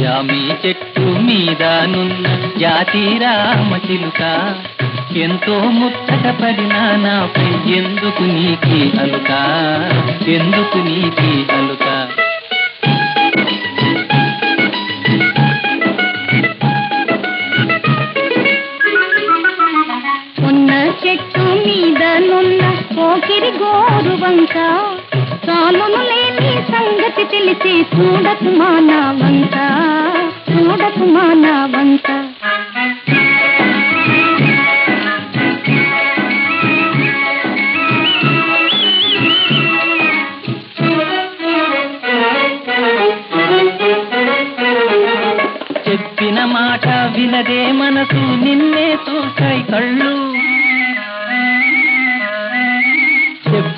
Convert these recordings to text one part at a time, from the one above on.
జామి చెట్టు మీద నున్న జాతి రామ చిలుక. ఎంతో ముచ్చట పడినా నాపై ఎందుకు నీకి అలుక? ఎందుకు నీకి అలుక? పోకిరి గోరు వంక. చాలును లేని సంగతి తెలిసి చూడకు మానా వంక. చూడకు మానా వంక. చెప్పిన మాట వినదే మనసు నిన్నే చూసాయి కళ్ళు.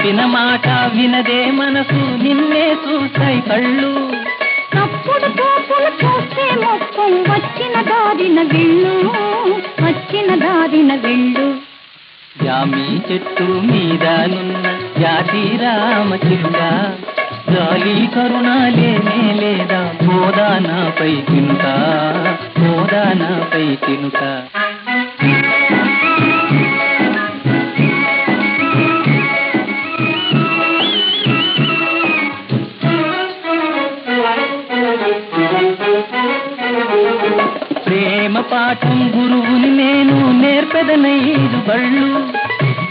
చెప్పిన మాట వినదే మనసు నిన్నే చూసాయి కళ్ళు. తప్పుడు తోపులు చూస్తే మొత్తం వచ్చిన దారిన వెళ్ళు వచ్చిన దారిన వెళ్ళు జామి చెట్టు మీద నున్న జాతి రామ చిలుక గాలి కరుణ లేనే లేదా పోదానాపై తినుక పోదానాపై తినుక ప్రేమ పాఠం గురువుని నేను నేర్పెదనైదు బళ్ళు.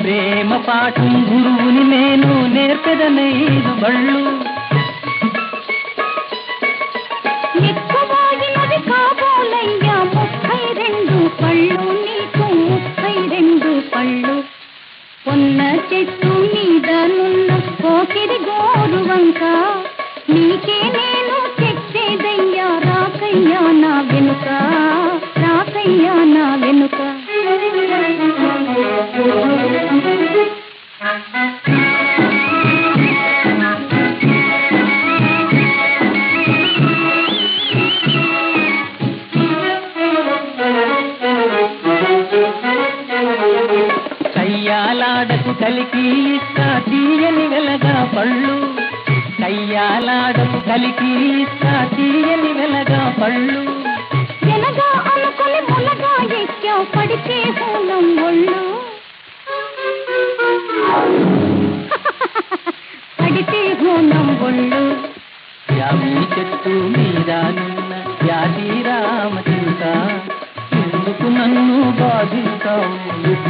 ప్రేమ పాఠం గురువుని నేను నేర్పెదనైదు బళ్ళు. ఉన్న చెట్టు మీద నున్న కోకిరి గోరు వంక నీకే కయ్యాలాడకు కలికి ఇస్తా తీయని వెలగా పళ్ళు. కయ్యాలాడకు కలికి ఇస్తా తీయని వెలగా పళ్ళు. అనుకుని ఎక్కావు పడితే ఒళ్ళు. ఒళ్ళు. చెట్టు యాది రామ చింత ఎందుకు నన్ను బాధిస్తావు?